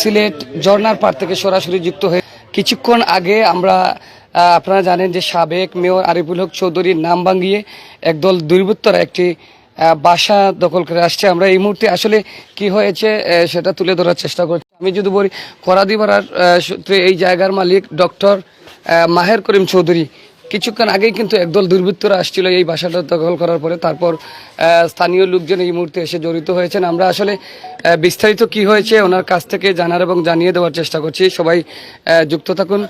সিলেট ঝর্নার পাড় থেকে সরাসরি যুক্ত হয়ে কিছুক্ষণ আগে আমরা আপনারা জানেন যে সাবেক মেয়র আরিফুল হক চৌধুরীর নাম ভাঙিয়ে একদল দুর্বৃত্তরা একটি বাসা দখল করে আসছে। আমরা এই মুহূর্তে আসলে কি হয়েছে সেটা তুলে ধরার চেষ্টা করছি। আমি যদি বলি, করাদিপাড়ার সূত্রে এই জায়গার মালিক ডক্টর মাহের করিম চৌধুরী কিছুক্ষণ আগেই কিন্তু একদল দুর্বৃত্তরা আসছিল এই বাসাটা দখল করার পরে। তারপর স্থানীয় লোকজন এই মুহূর্তে এসে জড়িত হয়েছেন। আমরা আসলে বিস্তারিত কি হয়েছে ওনার কাছ থেকে জানার এবং জানিয়ে দেওয়ার চেষ্টা করছি। সবাই যুক্ত থাকুন।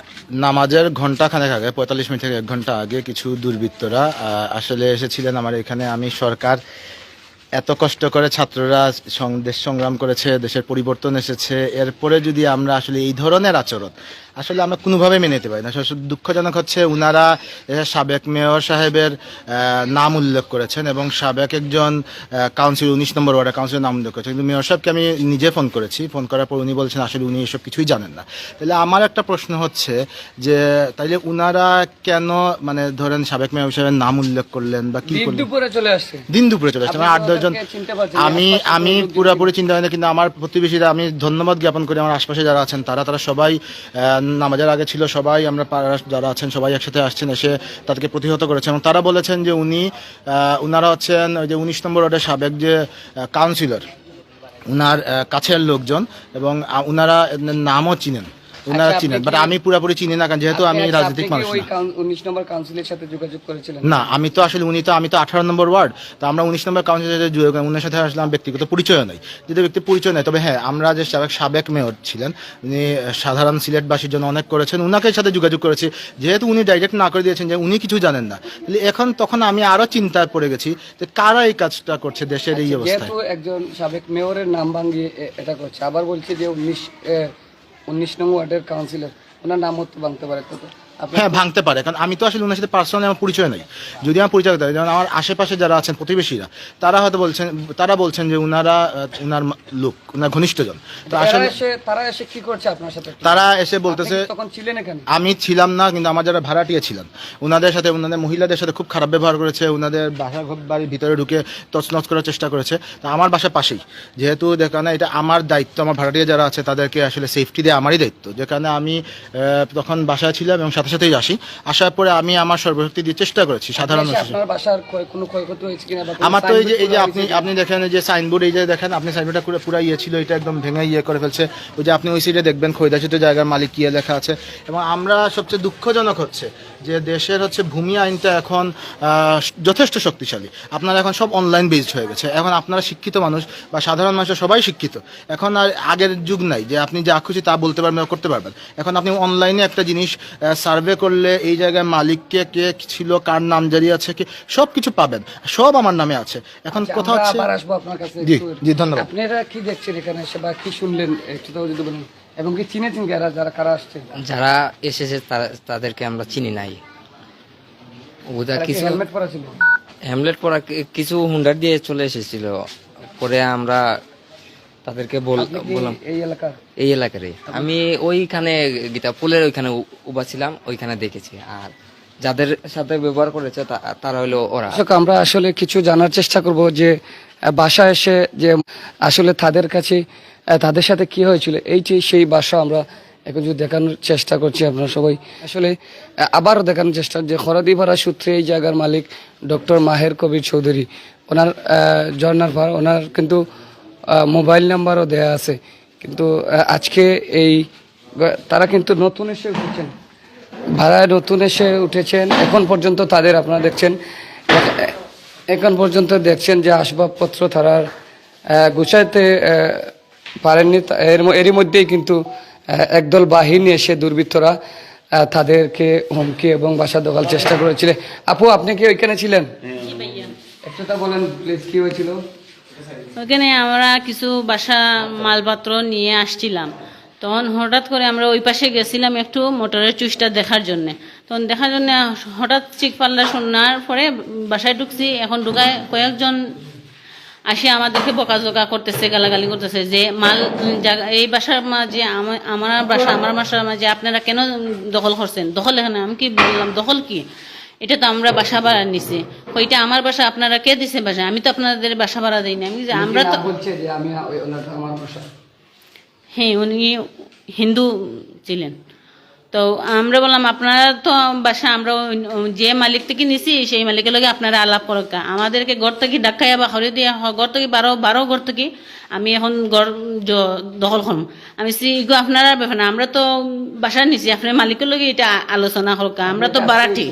নামাজের ঘণ্টা খানেক আগে, পঁয়তাল্লিশ মিনিট থেকে এক ঘণ্টা আগে কিছু দুর্বৃত্তরা আসলে এসেছিলেন আমার এখানে। আমি সরকার, এত কষ্ট করে ছাত্ররা দেশ সংগ্রাম করেছে, দেশের পরিবর্তন এসেছে। এরপরে যদি আমরা আসলে এই ধরনের আচরণ আসলে আমরা কোনোভাবে মেনে নিতে পারি না। দুঃখজনক হচ্ছে উনারা সাবেক মেয়র সাহেবের নাম উল্লেখ করেছেন এবং সাবেক একজন কাউন্সিল উনিশ নম্বর ওয়ার্ডের কাউন্সিলের নাম উল্লেখ করেছেন। কিন্তু মেয়র সাহেবকে আমি নিজে ফোন করেছি। ফোন করার পর উনি বলছেন আসলে উনি এসব কিছুই জানেন না। তাহলে আমার একটা প্রশ্ন হচ্ছে যে তাইলে উনারা কেন মানে ধরেন সাবেক মেয়র সাহেবের নাম উল্লেখ করলেন বা কি করলেন? দুপুরে চলে আসছে। দিন দুপুরে চলে আসছে। মানে আট দশজন? আমি আমি পুরোপুরি চিন্তা হয় না কিন্তু আমার প্রতিবেশীরা আমি ধন্যবাদ জ্ঞাপন করি। আমার আশপাশে যারা আছেন তারা তারা সবাই নামাজের আগে ছিল সবাই, আমরা পাড়ার যারা আছেন সবাই একসাথে আসছেন, এসে তাদেরকে প্রতিহত করেছেন এবং তারা বলেছেন যে উনি ওনারা হচ্ছেন ওই যে উনিশ নম্বর ওয়ার্ডের সাবেক যে কাউন্সিলর ওনার কাছের লোকজন এবং ওনারা নামও চিনেন। উনারা আচ্ছা, চিনেন বাট আমি পুরোপুরি চিনি না কারণ যেহেতু আমি আচ্ছা, রাজনৈতিক মানুষ না। উনিশ নম্বর কাউন্সিলের সাথে যোগাযোগ করেছিলেন? না আমি তো আসলে উনি তো আমি তো আঠারো নম্বর ওয়ার্ড তো আমরা উনিশ নম্বর কাউন্সিলের জুড়ে উনার সাথে আসলে আমার ব্যক্তিগত পরিচয় নাই। যদি ব্যক্তি পরিচয় নেই তবে হ্যাঁ আমরা যে সাবেক সাবেক মেয়র ছিলেন উনি সাধারণ সিলেটবাসীর জন্য অনেক করেছেন উনাকে সাথে যোগাযোগ করেছি। যেহেতু উনি ডাইরেক্ট না করে দিয়েছেন যে উনি কিছু জানেন না এখন তখন আমি আরও চিন্তায় পড়ে গেছি যে কারা এই কাজটা করছে দেশের এই অবস্থায়। একজন সাবেক মেয়রের নাম ভাঙিয়ে এটা করছে আবার বলছে যে উনিশ নং ওয়ার্ডের কাউন্সিলর ওনার নামও তো ভাঙতে পারে তো হ্যাঁ ভাঙতে পারে। কারণ আমি তো আসলে ওনার সাথে পার্সোনালি আমার পরিচয় নেই। যদি আমার পরিচয় থাকে যেমন আমার আশেপাশে যারা আছেন প্রতিবেশীরা তারা হয়তো বলছেন তারা বলছেন যে উনারা আহ, উনার লোক উনার ঘনিষ্ঠজন। তো তারা আসলে এসে তারা এসে কি করছে আপনার সাথে তারা এসে বলতেছে তখন ছিলেন এখানে? আমি ছিলাম না কিন্তু আমার যারা ভাড়াটিয়া ছিলেন ওনাদের সাথে ওনাদের মহিলাদের সাথে খুব খারাপ ব্যবহার করেছে ওনাদের বাসা বাড়ির ভিতরে ঢুকে তছনছ করার চেষ্টা করেছে। তো আমার বাসা পাশেই। যেহেতু দেখানে এটা আমার দায়িত্ব আমার ভাড়াটিয়া যারা আছে তাদেরকে আসলে সেফটি দেওয়া আমারই দায়িত্ব। যেখানে আমি তখন বাসায় ছিলাম এবং সাথে সাথেই আসি। আসার পরে আমি আমার সর্বশক্তি দিয়ে চেষ্টা করেছি সাধারণ মানুষের আপনার বাসার কোনো ক্ষয়ক্ষতি হয়েছে কিনা আমার তো এই যে এই যে আপনি আপনি দেখেন যে সাইনবোর্ড এই যে দেখেন আপনি সাইনবোর্ডটা পুরো পুরো ইয়ে ছিল এটা একদম ভেঙে ইয়ে করে ফেলছে। ওই যে আপনি ওই সাইডে দেখবেন খৈদাচিত জায়গার মালিক কি লেখা আছে। এবং আমরা সবচেয়ে দুঃখজনক হচ্ছে যে দেশের হচ্ছে ভূমি আইনটা এখন যথেষ্ট শক্তিশালী। আপনারা এখন সব অনলাইন বেসড হয়ে গেছে। এখন আপনারা শিক্ষিত মানুষ বা সাধারণ মানুষ সবাই শিক্ষিত। এখন আর আগের যুগ নাই যে আপনি যা খুশি তা বলতে পারবেন করতে পারবেন। এখন আপনি অনলাইনে একটা জিনিস সার্ভে করলে এই জায়গায় মালিককে কে ছিল কার নাম জারি আছে কি সব কিছু পাবেন। সব আমার নামে আছে। এখন আচ্ছা, কথা হচ্ছে আবার আসব আপনার কাছে জি, জি, ধন্যবাদ। আপনারা কি দেখছেন এখানে? এসে বা কি শুনলেন? একটু তো যদি বলেন। এবং কি চিনেছেন যারা যারা কারা আসছে? যারা এসেছে তারা- তাদেরকে আমরা চিনি নাই। ওটা কি কিছু হেলমেট পরা ছিল? হ্যামলেট পরা কিছু হুন্ডার দিয়ে চলে এসেছিল। পরে আমরা তাদেরকে বল বললাম। এই এলাকার? এই এলাকারে আমি ওইখানে গীতা পুলের ওইখানে উবা ছিলাম ওইখানে দেখেছি। আর যাদের সাথে ব্যবহার করেছে তারা হলো ওরা। আমরা আসলে কিছু জানার চেষ্টা করব যে আহ, বাসা এসে যে আসলে তাদের কাছে তাদের সাথে কি হয়েছিল এইটি সেই বাসা আমরা এখন যদি দেখানোর চেষ্টা করছি আপনারা সবাই আসলে আবারও দেখানোর চেষ্টা যে খরাদিপাড়া সূত্রে এই জায়গার মালিক ডক্টর মাহের কবির চৌধুরী। ওনার আহ, ঝর্নার ভাড়া ওনার কিন্তু মোবাইল নাম্বারও দেয়া আছে। কিন্তু আজকে এই তারা কিন্তু নতুন এসে উঠেছেন। ভাড়ায় নতুন এসে উঠেছেন। এখন পর্যন্ত তাদের আপনারা দেখছেন এখন পর্যন্ত দেখছেন যে আসবাবপত্র তারা গুছাইতে পারেননি। এর এরই মধ্যেই কিন্তু একদল বাহিনী এসে দুর্বৃত্তরা তাদেরকে হুমকি এবং বাসা দখল চেষ্টা করেছিলেন আপু আপনি কি ওইখানে ছিলেন? একটু তা বলেন প্লিজ কি হয়েছিল? ওখানে আমরা কিছু বাসা মালপত্র নিয়ে আসছিলাম। তখন হঠাৎ করে আমরা ওই পাশে গেছিলাম একটু মোটরের চুইসটা দেখার জন্য। তখন দেখার জন্য হঠাৎ চিক পাল্লা শোনার পরে বাসায় ঢুকছি, এখন ঢুকায় কয়েকজন আসে আমাদেরকে বকাঝকা করতেছে, গালাগালি করতেছে যে, মাল এই বাসার মাঝে আমার বাসা, আমার বাসার মাঝে আপনারা কেন দখল করছেন? দখল এখানে আমি কি বললাম, দখল কি? এটা তো আমরা বাসা ভাড়া নিছি। ওইটা আমার বাসা আপনারা কে দিছে বাসা? আমি তো আপনাদের বাসা ভাড়া দিই না আমি যে আমরা তো বলছে যে আমি আমার বাসা? হ্যাঁ উনি হিন্দু ছিলেন। তো আমরা বললাম আপনারা তো বাসা আমরা যে মালিক থেকে নিছি সেই মালিকের লগে আপনারা আলাপ করকা আমাদেরকে ঘর থেকে ডাকাইয়া বা হরে দিয়া ঘর থেকে বারো বারো ঘর থেকে আমি এখন ঘর দখল করম। আমি সি ইগো আপনারা ব্যাপার না আমরা তো বাসা নিছি আপনার মালিকের লগে এটা আলোচনা করকা আমরা তো বারাটি।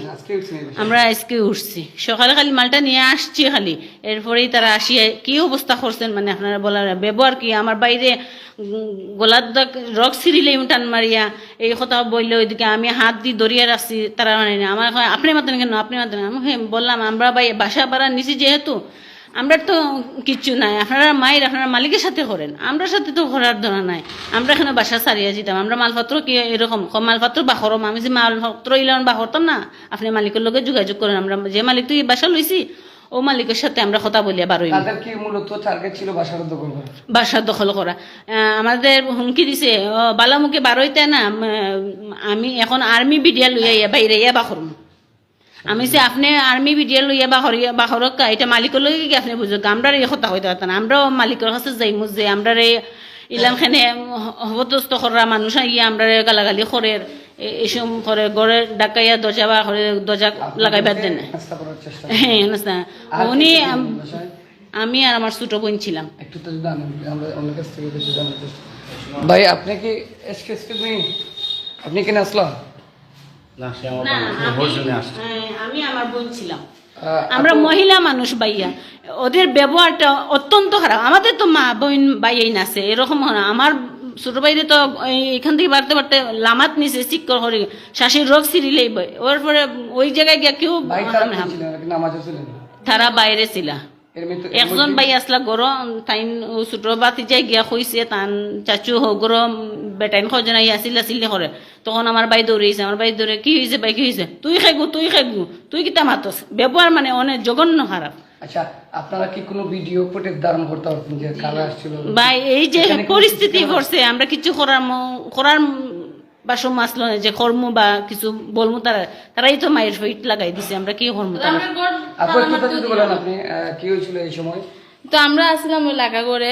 আমরা আজকে উঠছি। সকালে খালি মালটা নিয়ে আসছি খালি। এরপরেই তারা আসিয়া কি অবস্থা করছেন মানে আপনারা বলার ব্যবহার কি? আমার বাইরে গলার রক সিরিলে টান মারিয়া এই কথা বললে ওইদিকে আমি হাত দিয়ে দরিয়া রাখছি, তারা মানে না। আমার আপনি মাতেন কেন? আপনি মাতেন আমি বললাম, আমরা বাই বাসা বাড়া নিছি যেহেতু, আমরা তো কিচ্ছু নাই। আপনারা মায়ের, আপনারা মালিকের সাথে করেন। আমরা সাথে তো করার ধরা নাই। আমরা এখানে বাসা সারিয়া যেতাম আমরা মালপত্র কি এরকম? মালপত্র বাহরম আমি যে মালপত্র ইলাম বাহরতাম না, আপনি মালিকের লগে যোগাযোগ করেন। আমরা যে মালিক তুই বাসা লইছি ও মালিকের সাথে আমরা কথা বলিয়া বারোই তাদের কি মূলত টার্গেট ছিল বাসার দখল করা? বাসা দখল করা। আমাদের হুমকি দিছে বালামুখে বারোইতে না আমি এখন আর্মি বিডিয়া লইয়া ইয়া বাইরে ইয়া বাখরম আমি সে আপনি আর্মি বিডিয়া লইয়া বাহরিয়া বাহরক এটা মালিকের লই কি আপনি বুঝো? আমরা এই কথা হইতে পারতাম না। আমরাও মালিকের কাছে যাইমু যে আমরা রে ইলাম খানে হবতস্ত করা মানুষ আইয়া আমরা গালাগালি করের। এসব করে গড়ে ডাকাইয়া দরজা বা করে দরজা লাগাইবার দেন। হ্যাঁ না উনি আম-? আমি আর আমার ছোট বোন ছিলাম। একটু তো আমরা অন্য কাছ থেকে বেশি জানার চেষ্টা ভাই আপনি কি এক্সকিউজ মি আপনি কেন আসলাম না আমি হ্যাঁ, আমার বোন ছিলাম। আমরা মহিলা মানুষ বাইয়া ওদের ব্যবহারটা অত্যন্ত খারাপ। আমাদের তো মা বোন বাইয়াই নাছে এরকম হয় আমার ছোট বাইরে তো এখান থেকে বাড়তে বাড়তে লামাত নিছে চিক্কর করে শাশির রোগ সিরিলেই বই ওর পরে ওই জায়গায় গিয়া কেউ তারা বাইরে ছিলা। একজন বাই আসলা গরম তাইন ছোট বাতি যাই গিয়া কইছে তান চাচু হো গরম বেটাইন খজন আই আসিল আসিলে করে তখন আমার বাই দৌড়িয়েছে আমার বাই দৌড়ে কি হয়েছে বাই কি হয়েছে তুই খাইগু তুই খাইগু তুই কিতা মাতস ব্যবহার মানে অনেক জঘন্য খারাপ আচ্ছা আপনারা কি কোনো ভিডিও ফুটেজ ধারণ করতে পারতেন যে কারা আসছিল? ভাই এই যে পরিস্থিতি করছে আমরা কিছু করার করার বাসম আসলো না যে কর্ম বা কিছু বলমু তারা তারাই তো মায়ের ফিট লাগাই দিছে আমরা কি তারা? বলেন আপনি কি হয়েছিল এই সময়? তো আমরা আসছিলাম ওই করে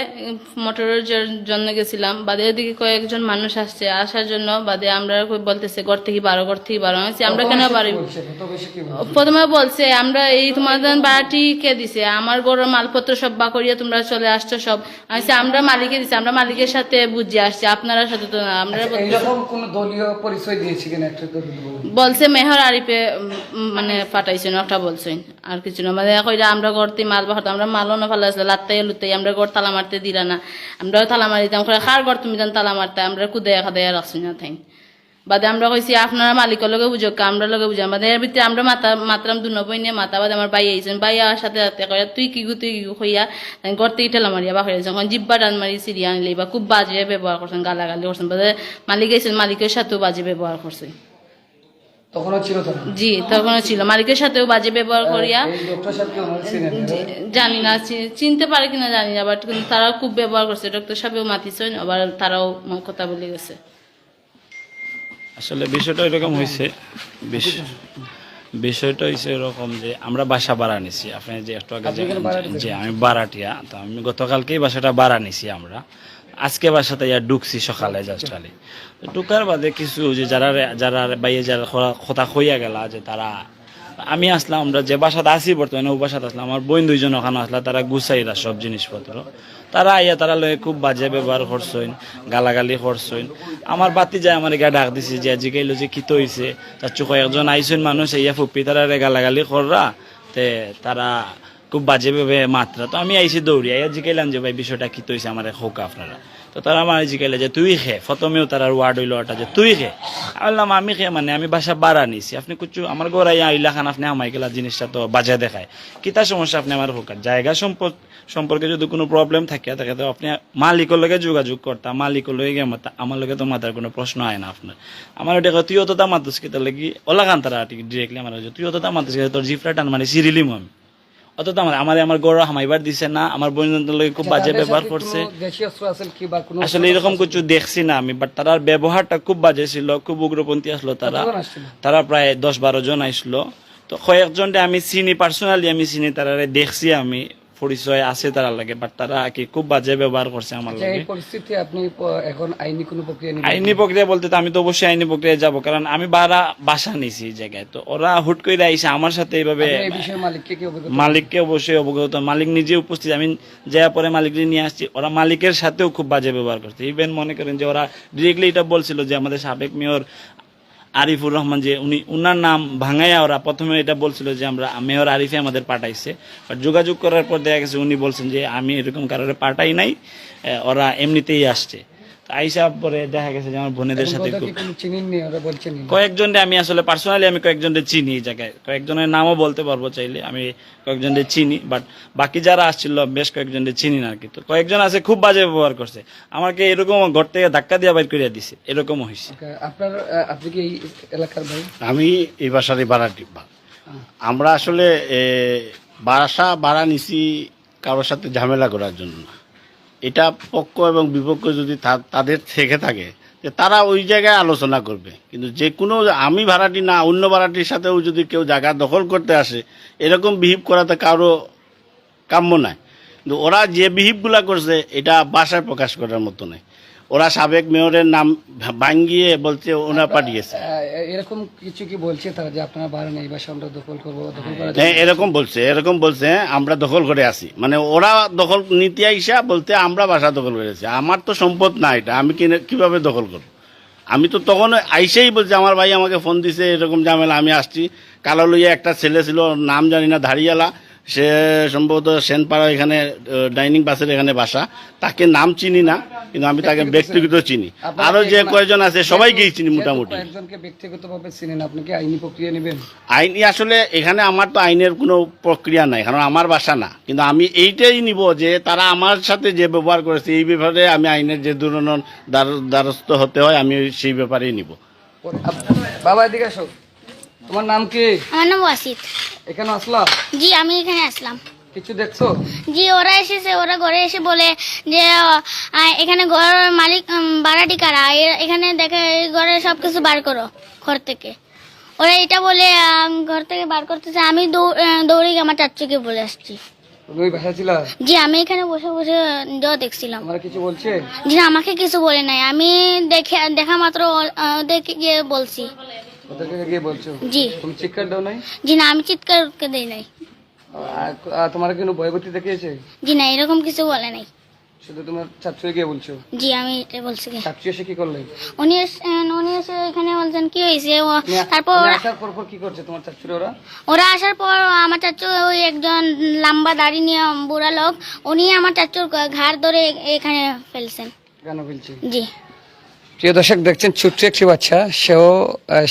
মোটরের জন্য গেছিলাম। বাদে দিকে কয়েকজন মানুষ আসছে। আসার জন্য বাদে আমরা বলতেছে ঘর থেকে বারো ঘর থেকে বারো। আমি আমরা কেন বলছে? প্রথমে বলছে আমরা এই তোমাদের বাড়াটি কে দিছে? আমার গরুর মালপত্র সব বা করিয়া তোমরা চলে আসছো সব। আমি আমরা মালিকে দিছি আমরা মালিকের সাথে বুঝে আসছি আপনারা সাথে তো না আমরা আচ্ছা, দলীয় পরিচয় দিয়েছি কিনা একটু তো যদি বলেন। বলছে মেহর আরিফে মানে পাঠাইছেন একটা বলছেন আর কিছু না। মানে কইরা আমরা করতে মাল বাহত আমরা মালও না আছে লাত্তাই লুতাই, আমরা ঘর তালা মারতে দিলা না। আমরাও তালা মারিতাম করে খার ঘর তুমি জান তালা মারতে, আমরা কুদায়া খাদায়া রাখছি না থাই বাদে আমরা কইছি, আপনারা মালিকের লগে বুঝক আমরা লগে বুঝাম বাদে এর ভিতরে আমরা মাতা, মাতরাম দু নবই নিয়ে মাতা, বাদে আমার বাই আইছেন। বাই আওয়ার সাথে সাথে কইয়া তুই কি গু, তুই কি গু, হইয়া ঘর থেকে ঠেলা মারিয়া বা হইয়া যখন জিব্বা টান মারি সিরিয়া আনলি বা খুব বাজে ব্যবহার করছেন, গালাগালি করছেন। বাদে মালিক আইছেন, মালিকের সাথেও বাজে ব্যবহার করছে। তখনও ছিল তো জি তখনও ছিল। মালিকের সাথেও বাজে ব্যবহার করিয়া। এই ডক্টর সাহেব কি ওনার ছিলেন জি- জানি না চিনতে পারে কিনা জানি না বাট কিন্তু তারাও খুব ব্যবহার করছে। ডক্টর সাহেবও মাতিছেন আবার তারাও কথা বলে গেছে। আসলে বিষয়টা এরকম হয়েছে বিষয়টা হয়েছে এরকম যে আমরা বাসা ভাড়া নিছি। আপনি যে একটু আগে যে- আমি বারাটিয়া তো আমি গতকালকেই বাসাটা ভাড়া নিছি আমরা। আজকে বাসাতে ইয়া ঢুকছি সকালে জাস্ট খালি। ঢুকার বাদে কিছু যে যারা যারা বাইরে যারা কথা হইয়া গেলা যে তারা, আমি আসলাম, আমরা যে বাসাতে আছি বর্তমানে ও বাসাতে আসলাম, আমার বোন দুইজন ওখানে আসলা, তারা গুছাইরা সব জিনিসপত্র। তারা আইয়া তারা লয়ে খুব বাজে ব্যবহার করছেন, গালাগালি করছেন। আমার বাতি যায় আমার গা ডাক দিছে যে আজি গাইলো যে কিতো হইছে চাচু কয়েকজন আইসেন মানুষ ইয়া ফুপি তারা গালাগালি কররা। তে তারা খুব বাজে ভাবে মাত্রা। তো আমি আইসি দৌড়ি আইয়া জিগাইলাম যে ভাই বিষয়টা কি হইছে আমার হোক আপনারা? তো তারা আমার জিগাইলে যে তুই খে। প্রথমেও তার ওয়ার্ড হইল ওটা যে তুই খে। বললাম আমি খে? মানে আমি বাসা বাড়া নিছি। আপনি কুচু আমার গোড়াই আইলা খান আপনি আমাই গেলা জিনিসটা তো বাজে দেখায়। কিতা সমস্যা? আপনি আমার হোক জায়গা সম্পদ সম্পর্কে যদি কোনো প্রবলেম থাকে থাকে তো আপনি মালিকের লগে যোগাযোগ করতাম মালিকের লগে গিয়ে মাতা আমার লগে তো মাতার কোনো প্রশ্ন হয় না আপনার। আমার ওটা কয়, তুইও তো তা মাতুস কি? তার লাগি ওলা খান তারা ডিরেক্টলি আমার কাছে, তুইও তো তা মাতুস কি? তোর জিফরা টান মানে সিরিলিম আমি অত তো আমার আমার আমার গৌরব হামাইবার দিছে না আমার বন্ধুদের খুব বাজে ব্যবহার করছে। আসলে এরকম কিছু দেখছি না আমি বাট তার ব্যবহারটা খুব বাজে ছিল খুব উগ্রপন্থী আসলো তারা? তারা প্রায় দশ বারো জন আসলো। তো কয়েকজনটা আমি চিনি পার্সোনালি আমি চিনি তারা দেখছি আমি। পরিচয় আছে তারা লাগে বাট তারা কি খুব বাজে ব্যবহার করছে আমার লাগে এই পরিস্থিতি আপনি এখন আইনি কোনো প্রক্রিয়া নিবেন আইনি প্রক্রিয়া বলতে তো আমি তো অবশ্যই আইনি প্রক্রিয়ায় যাব কারণ আমি বারা বাসা নিছি এই জায়গায়। তো ওরা হুট করে আইসে আমার সাথে এইভাবে এই বিষয়ে মালিককে কি অবগত মালিককে অবশ্যই অবগত। মালিক নিজে উপস্থিত। আমি যাওয়ার পরে মালিককে নিয়ে আসছি ওরা মালিকের সাথেও খুব বাজে ব্যবহার করছে। ইভেন মনে করেন যে ওরা ডিরেক্টলি এটা বলছিল যে আমাদের সাবেক মেয়র আরিফুর রহমান যে উনি ওনার নাম ভাঙাইয়া ওরা প্রথমে এটা বলছিল যে আমরা মেয়র আরিফে আমাদের পাঠাইছে। যোগাযোগ করার পর দেখা গেছে উনি বলছেন যে আমি এরকম কারোর পাঠাই নাই ওরা এমনিতেই আসছে। আইসা পরে দেখা গেছে যে আমার বোনেদের সাথে কয়েকজনকে আমি আসলে পার্সোনালি আমি কয়েকজনকে চিনি এই জায়গায়। কয়েকজনের নামও বলতে পারব চাইলে আমি কয়েকজনকে চিনি বাট বাকি যারা আসছিল বেশ কয়েকজনকে চিনি না আর কি তো কয়েকজন আছে খুব বাজে ব্যবহার করছে। আমাকে এরকম ঘর থেকে ধাক্কা দিয়ে বাইর করিয়া দিছে এরকমও হয়েছে আপনার আপনি কি এই এলাকার ভাই? আমি এই বাসারই ভাড়া টিপা আমরা আসলে এ, বাসা ভাড়া নিছি কারোর সাথে ঝামেলা করার জন্য না। এটা পক্ষ এবং বিপক্ষ যদি তাদের থেকে থাকে, যে তারা ওই জায়গায় আলোচনা করবে। কিন্তু যে কোনো আমি ভাড়াটি না, অন্য ভাড়াটির সাথেও যদি কেউ জায়গা দখল করতে আসে, এরকম বিহিভ করাতে কারও কাম্য নাই। কিন্তু ওরা যে বিহিভগুলা করছে, এটা বাসায় প্রকাশ করার মতো নয় ওরা সাবেক মেয়রের নাম ভাঙ্গিয়ে বলছে ওনা পাঠিয়েছে। এরকম কিছু কি বলছে তারা যে আপনারা নেই বাসা আমরা দখল করব দখল করা হ্যাঁ এরকম বলছে এরকম বলছে আমরা দখল করে আছি। মানে ওরা দখল নীতি আইসা বলতে আমরা বাসা দখল করেছি আমার তো সম্পদ না এটা আমি কীভাবে দখল করব? আমি তো তখন আইসেই বলছি আমার ভাই আমাকে ফোন দিছে এরকম ঝামেলা আমি আসছি। কালো লইয়া একটা ছেলে ছিল নাম জানি না ধারিয়ালা সে সম্ভবত সেনপাড়া এখানে ডাইনিং বাসের এখানে বাসা। তাকে নাম চিনি না কিন্তু আমি তাকে ব্যক্তিগত চিনি। আরও যে কয়জন আছে সবাইকেই চিনি মোটামুটি। কয়েকজনকে ব্যক্তিগতভাবে চিনেন আপনি কি আইনি প্রক্রিয়া নেবেন? আইন আসলে এখানে আমার তো আইনের কোনো প্রক্রিয়া নাই কারণ আমার বাসা না। কিন্তু আমি এইটাই নিব যে তারা আমার সাথে যে ব্যবহার করেছে এই ব্যাপারে আমি আইনের যে ধরনের দ্বার- দ্বারস্থ হতে হয় আমি সেই ব্যাপারেই নিব। বাবা এদিকে আসো। তোমার নাম কি? আমার নাম ওয়াসিদ এখানে আসলাম জি আমি এখানে আসলাম। কিছু দেখছ? জি ওরা এসেছে ওরা ঘরে এসে বলে যে এখানে ঘর মালিক ভাড়াটি কারা? এখানে দেখে এই ঘরে সব কিছু বার করো ঘর থেকে। ওরা এটা বলে ঘর থেকে বার করতেছে আমি দৌড়ে আমার চাচুকে বলে আসছি। তুমি বাসা ছিলা? জি আমি এখানে বসে বসে দেওয়া দেখছিলাম। কিছু বলছে? জি না, আমাকে কিছু বলে নাই। আমি দেখে দেখা মাত্র দেখে গিয়ে বলছি। ওদেরকে গিয়ে বলছো? জি। তুমি চিৎকার দাও নাই? জি না আমি চিৎকার করে দিই নাই। আর- তোমার কোনো ভয়ভূতি দেখিয়েছে? জি না এরকম কিছু বলে নাই। শুধু তোমার ছাত্র গিয়ে বলছো? জি আমি এটা বলছি। ছাত্রী এসে কি করলে? উনি উনি এসে এখানে বলছেন কি হয়েছে? ও- তারপর ওরা- আসার পর পর কি করছে তোমার ছাত্রী ওরা? ওরা আসার পর আমার চাচু ওই একজন লম্বা দাড়ি নিয়ে বুড়া লোক উনি আমার চাচুর ঘাড় ধরে এখানে ফেলছেন। কেন বলছে জি। প্রিয় দর্শক, দেখছেন ছোট্ট একটি বাচ্চা। সেও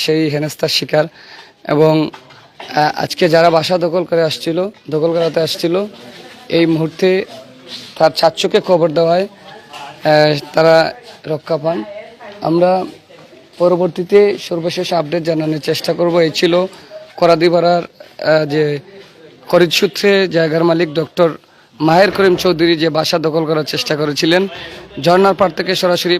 সেই হেনস্থার শিকার। এবং আজকে যারা বাসা দখল করে আসছিল, দখল করাতে আসছিল, এই মুহূর্তে তার চাচ্চুকে খবর দেওয়ায় তারা রক্ষা পান। আমরা পরবর্তীতে সর্বশেষ আপডেট জানানোর চেষ্টা করব। এই ছিল করাদিপাড়ার যে খরিদ সূত্রে জায়গার মালিক ডক্টর মাহের করিম চৌধুরী যে বাসা দখল করার চেষ্টা করেছিলেন। ঝর্নার পাড় থেকে সরাসরি